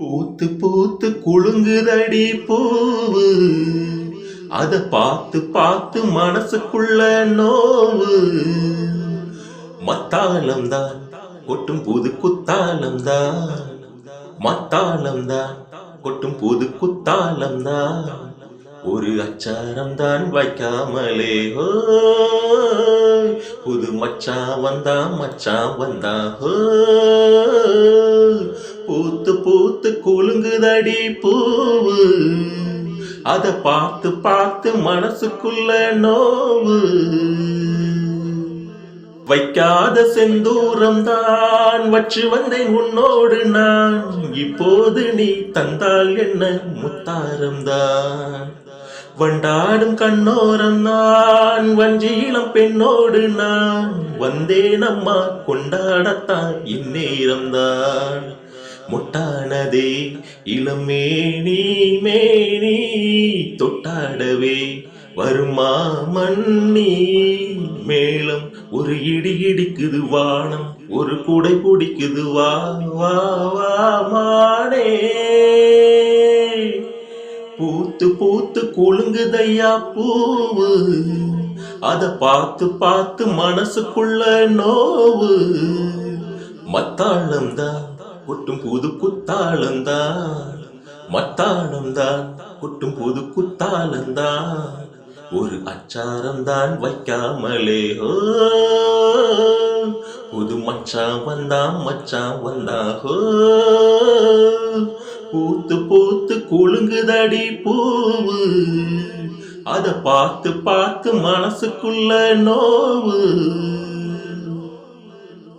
பூத்து பூத்து குலுங்குதடி போவு. அத பார்த்து பார்த்து மனசுக்குள்ள நோவு. மத்தாளம் தான் கொட்டும் புது குத்தாலம் தான் மத்தாளம் தான் கொட்டும் புது குத்தாலம் தான் ஒரு அச்சாரம் தான் வைக்காமலே ஹோ. புது மச்சா வந்தா மச்சா வந்தா ஹோ. பூத்து பூத்து குலுங்குதடி பூவு. அத பார்த்து பார்த்து மனசுக்குள்ள நோவு. வைக்காத செந்தூரம் தான் வச்சு வந்தேன் உன்னோடு நான். இப்போது நீ தந்தால் என்ன முத்தாரம் தான் வண்டாடும் கண்ணோரம் நான் வஞ்சியிலம் பெண்ணோடு நான். வந்தேன் அம்மா கொண்டாடத்தான் இந்நேரம் தான் முட்டானதே இளமேனி மேனி தொட்டாடவே. வருமா மண்ணி மேளம் ஒரு இடி இடிக்குது வானம் ஒரு குடை பிடிக்குது வா வா வா மாடே பூத்து பூத்து குலுங்குதையா பூவு அத பார்த்து பார்த்து மனசுக்குள்ள நோவு. மத்தாளம் தான் கொட்டும் புது குத்தாளம் தான். மத்தாளம் தான் கொட்டும் புது குத்தாளம் தான். ஒரு அச்சாரம் தான் வைக்காமலே. புது மச்சான் வந்தா மச்சான் வந்தா. பூத்து பூத்து குலுங்குதடி பூவு. அத பார்த்து பார்த்து மனசுக்குள்ள நோவு.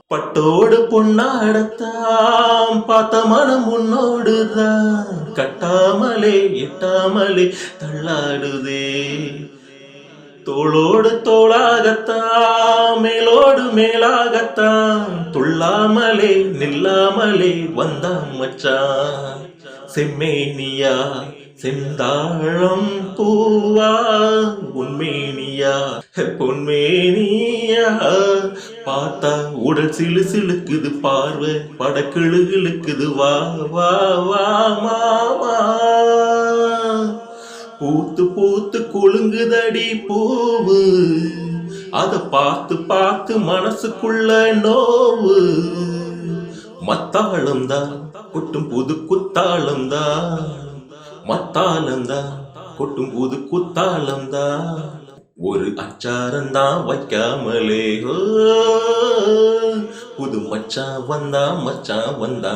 பட்டோடு பொண்ணாடத்தாம் பார்த்த மனம் உன்னோடுதான். கட்டாமலே எட்டாமலே தள்ளாடுதே. தோளோடு தோளாகத்தான் மேலோடு மேலாகத்தான். துள்ளாமலே நில்லாமலே வந்தான் மச்சான். செம்மேனியா செந்தாழம் பூவா உண்மேனியா பொன்மேனியா. பார்த்தா உடல் சிலு சிலுக்குது பார்வை படக்கிழு இழுக்குது. வா வா வா மாமா. பூத்து பூத்து குலுங்குதடி பூவு. அத பார்த்து பார்த்து மனசுக்குள்ள நோவு. மத்தாளம் தான் கொட்டும் புது குத்தாளம் தான். மத்தாளம் தான் கொட்டும் புது குத்தாளம் தான். ஒரு அச்சாரம் தான் வைக்காமலே புது மச்சான் வந்தா மச்சான் வந்தா